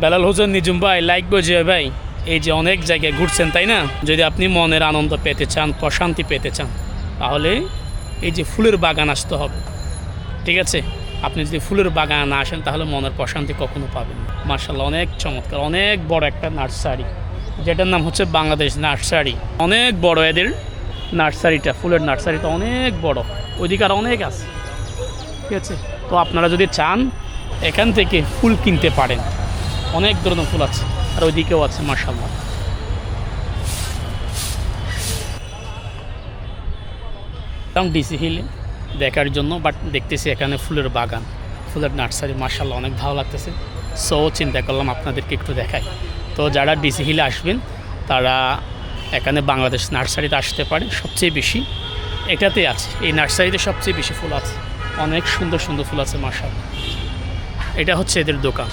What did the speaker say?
বেলাল হোসেন নিজুম ভাই, লাইক বোঝে ভাই। এই যে অনেক জায়গায় ঘুরছেন, তাই না? যদি আপনি মনের আনন্দ পেতে চান, প্রশান্তি পেতে চান, তাহলে এই যে ফুলের বাগান আসতে হবে। ঠিক আছে? আপনি যদি ফুলের বাগান না আসেন, তাহলে মনের প্রশান্তি কখনো পাবেন না। মার্শাল্লাহ, অনেক চমৎকার, অনেক বড় একটা নার্সারি। যেটার নাম হচ্ছে বাংলাদেশ নার্সারি। অনেক বড় এদের নার্সারিটা, ফুলের নার্সারিটা অনেক বড়। ওইদিকে আর অনেক আছে। ঠিক আছে? তো আপনারা যদি চান, এখান থেকে ফুল কিনতে পারেন। অনেক ধরনের ফুল আছে, আর ওইদিকেও আছে মার্শাল্লাহ এবং ডিসি হিলে দেখার জন্য, বাট দেখতেছি এখানে ফুলের বাগান, ফুলের নার্সারি মার্শাল্লাহ অনেক ভালো লাগতেছে। সো, চিন্তা করলাম আপনাদেরকে একটু দেখাই। তো যারা ডিসি হিলে আসবেন, তারা এখানে বাংলাদেশ নার্সারিতে আসতে পারে, সবচেয়ে বেশি এটাতে আছে, এই নার্সারিতে সবচেয়ে বেশি ফুল আছে। অনেক সুন্দর সুন্দর ফুল আছে মার্শাল্লাহ এটা হচ্ছে এদের দোকান।